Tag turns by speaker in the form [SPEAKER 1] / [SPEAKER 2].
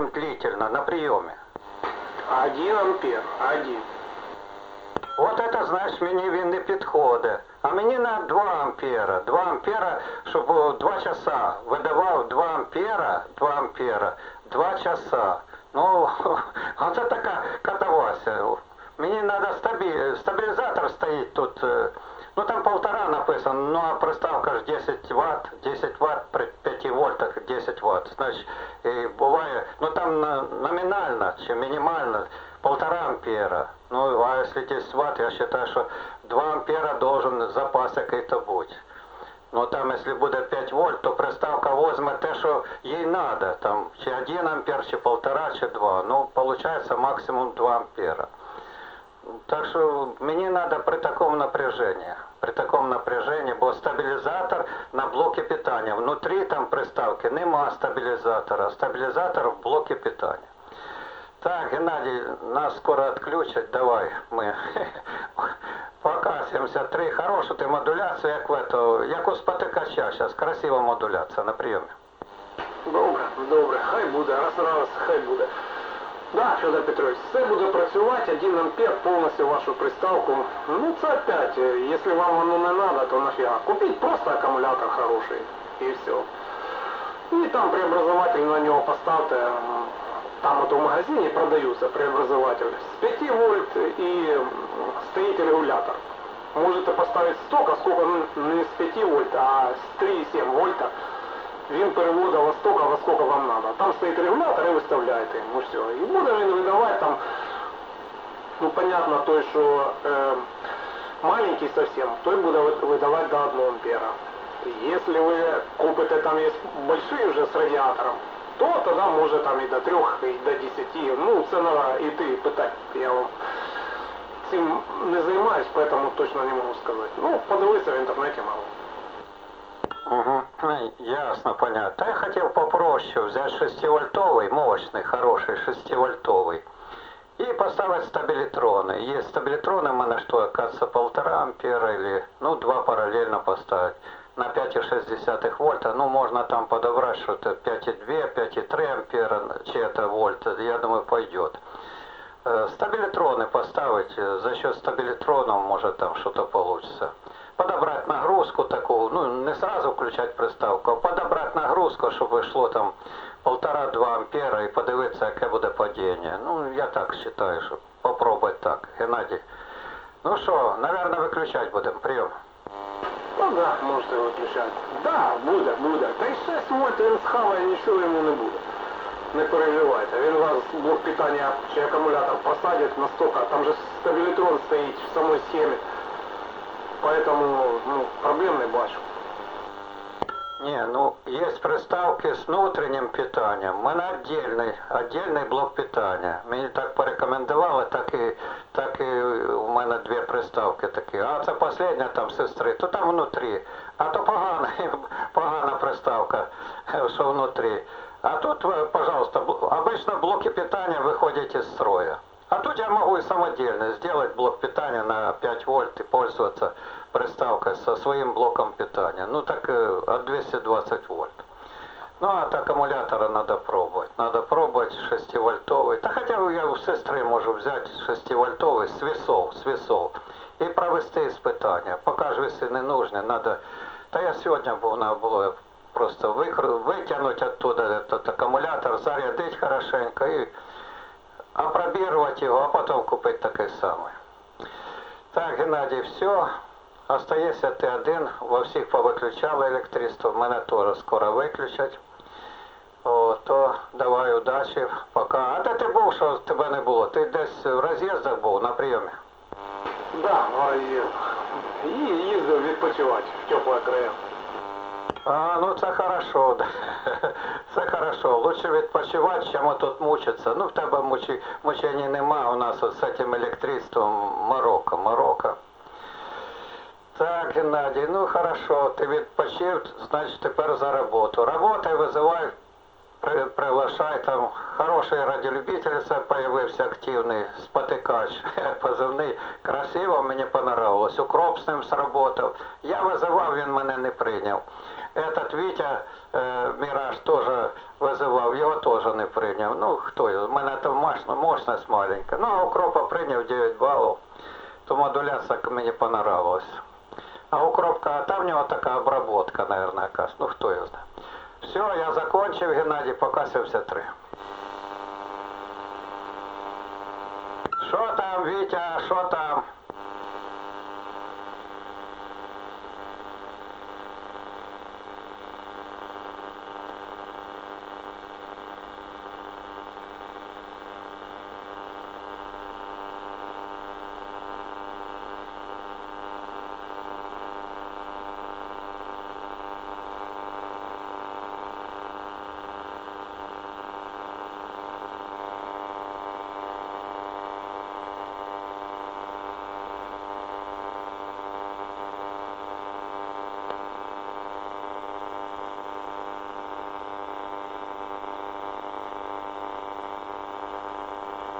[SPEAKER 1] работаем длительно на приеме.
[SPEAKER 2] Один ампер, один.
[SPEAKER 1] От это, знаєш, мені він не підходить. А мені на 2 ампера. 2 ампера, щоб о, 2 часа видавав 2 ампера, 2 ампера, 2 часа. Ну, оце така катавася. Мені треба стабіль... стабілізатор стоїть тут. е, Ну там полтора написано, ну а приставка ж 10 Вт, 10 Вт при 5 вольтах 10 Вт. Значить, і буває, ну там на, номінально чи мінімально полтора ампера. Ну, а если 10 Вт, я считаю, что 2 ампера должен запас який-то бути. Ну там, если буде 5 вольт, то приставка возьме те, що їй надо. Там чи 1 ампер, чи полтора, чи 2. Ну, получается максимум 2 ампера. Так що мені треба при такому напряженні, при такому напряженні, бо стабілізатор на блокі питання. Внутрі там приставки нема стабілізатора, стабілізатор в блокі питання. Так, Геннадій, нас скоро отключат, давай мы. Пока 73, хорошу ты модуляцию, як в это, як у спотикача, сейчас красива модуляція на прийомі.
[SPEAKER 2] Добре, добре, хай буде, раз на раз, хай буде. Да, Федор Петрович, все буде працювати, 1 ампер повністю вашу приставку. Ну це опять, е, якщо вам воно не надо, то нафіга. Купіть просто акумулятор хороший і все. І там преобразователь на нього поставте. м, Там от у магазині продаються преобразователь з 5 вольт і м, стоїть регулятор. Можете поставити столько, сколько ну, не з 5 вольт, а з 3,7 вольта. Він переводить во столько, во сколько вам надо. Там стоїть регулятор і виставляєте йому все. І буде він видавати там, ну понятно, той, що е, маленький совсем, той буде ви- видавати до 1 ампера. Если вы купите там есть большие уже с радиатором, то тогда може там і до 3, і до 10. Ну, це треба іти питати. Я вам цим не займаюсь, поэтому точно не можу сказати. Ну, подивитися в інтернеті можу.
[SPEAKER 1] Угу. Ясно, понятно. Я хотел попроще взять 6-вольтовый, мощный, хороший 6-вольтовый. И поставить стабилитроны. Есть стабилитроны, у меня что, оказывается, полтора ампера или, ну, два параллельно поставить. На 5,6 вольта, ну, можно там подобрать что-то 5,2, 5,3 ампера, чьи-то вольта, я думаю, пойдет. Э, Стабилитроны поставить, э, за счет стабилитронов может там что-то получится. Подобрать нагрузку такую, ну не сразу включать приставку, а подобрать нагрузку, щоб йшло там полтора-два ампера і подивитися, яке буде падіння. Ну, я так вважаю, що попробувати так. Геннадій. Ну що, наверное, виключати будемо. Прийом.
[SPEAKER 2] Ну да, можете виключати. Да, буде, буде. Та й 6 вольт він схаває, нічого йому не буде. Не переживайте. Він вас блок питання чи акумулятор посадить на там же стабілітрон стоїть в самій схемі. Поэтому ну, проблем не бачу.
[SPEAKER 1] Не, ну есть приставки з внутрішнім питанням. У мене отдельний, отдельний блок питання. Мені так порекомендували, так і, так і у мене дві приставки такі. А це остання там сестри, то там внутрі. А то погана, погана приставка, що внутрі. А тут, е, пожалуйста, бл- обычно блоки питання виходять із строя. А тут я могу и самодельно сделать блок питания на 5 вольт и пользоваться приставкой со своим блоком питания. Ну так э, от 220 вольт. Ну а от аккумулятора надо пробовать. Надо пробовать 6-вольтовый. Да хотя бы я у сестры можу взять 6-вольтовый с весов, с весов. І провести испытания. Пока ж веси не нужны, надо... Та я сьогодні був, надо було просто викр- витягнути оттуда этот аккумулятор, зарядить хорошенько і Опробировать его, а потом купить такой самый. Так, Геннадій, все. Остається ти один, во всіх повиключали електричество, мене теж скоро виключать. О, то давай удачі, пока. А де ти був, що тебе не було? Ти десь в роз'їздах був на прийомі?
[SPEAKER 2] Да, ну і, і їздив відпочивати в тепле края.
[SPEAKER 1] А, ну це хорошо. Це хорошо. Лучше відпочивати, чим тут мучитися. Ну в тебе мучі, мучень нема, у нас от з цим електричеством морока, морока. Так, Геннадій, ну хорошо, ти відпочив, значить тепер за роботу. Работай, визивай, при, приглашай, там хороший радіолюбитель це появився активний, спотикач, позивний. Красиво, мені понравилось. Укроп з ним сработав. Я визивав, він мене не прийняв. Этот Вітя е, Міраж теж визивав, його теж не прийняв. Ну, хто його? У мене там мощно, мощність маленька. Ну, а укропа прийняв 9 балів. То модуляція мені понравилась. А укропка, а там в нього така обработка, наверное, якась. Ну, хто його знає. Все, я закончив, Геннадій, пока 73. Що там, Вітя, що там?